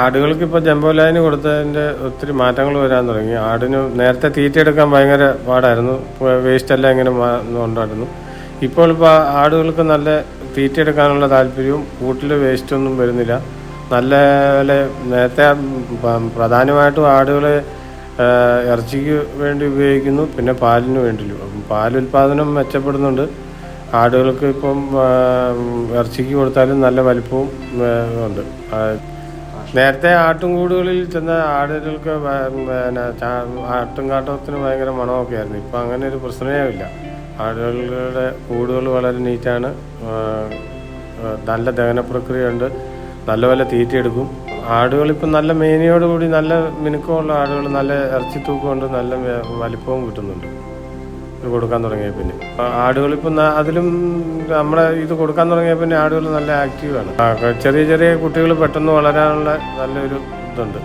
ആടുകൾക്ക് ഇപ്പോൾ jumbo line കൊടുത്തതിന്റെ ഒത്തിരി മാറ്റങ്ങൾ വരാൻ തുടങ്ങി. ആടിന് നേരത്തെ തീറ്റ എടുക്കാൻ ഭയങ്കര പാടായിരുന്നു. വേസ്റ്റ് എല്ലാം ഇങ്ങനെ ഉണ്ടായിരുന്നു ഇപ്പോൾ ഇപ്പോൾ ആടുകൾക്ക് നല്ല തീറ്റ എടുക്കാനുള്ള താല്പര്യവും കൂട്ടിൽ വേസ്റ്റ് ഒന്നും വരുന്നില്ല. നല്ല നേരത്തെ പ്രധാനമായിട്ടും ആടുകളെ ഇറച്ചിക്ക് വേണ്ടി ഉപയോഗിക്കുന്നു. പിന്നെ പാലിന് വേണ്ടിയും. പാലുൽപാദനം മെച്ചപ്പെടുന്നുണ്ട്. ആടുകൾക്ക് ഇപ്പം ഇറച്ചിക്ക് കൊടുത്താലും നല്ല വലിപ്പവും ഉണ്ട്. നേരത്തെ ആട്ടുംകൂടുകളിൽ ചെന്ന ആടുകൾക്ക് പിന്നെ ആട്ടും ആട്ടുംകാട്ടത്തിന് ഭയങ്കര മണമൊക്കെ ആയിരുന്നു ഇപ്പം അങ്ങനെ ഒരു പ്രശ്നമേ ഇല്ല. ആടുകളുടെ കൂടുകൾ വളരെ നീറ്റാണ്. നല്ല ദഹന പ്രക്രിയയുണ്ട്. നല്ലപോലെ തീറ്റയെടുക്കും. ആടുകൾ ഇപ്പം നല്ല മേനിയോടുകൂടി നല്ല മിനുക്കമുള്ള ആടുകൾ നല്ല ഇറച്ചി തൂക്കമുണ്ട് നല്ല വലിപ്പവും കിട്ടുന്നുണ്ട്. കൊടുക്കാൻ തുടങ്ങിയ പിന്നെ. ആടുകൾ ഇപ്പം അതിലും നമ്മുടെ ഇത് കൊടുക്കാൻ തുടങ്ങിയ പിന്നെ ആടുകൾ നല്ല ആക്റ്റീവാണ് ചെറിയ ചെറിയ കുട്ടികൾ പെട്ടെന്ന് വളരാനുള്ള നല്ലൊരു ഇതുണ്ട്.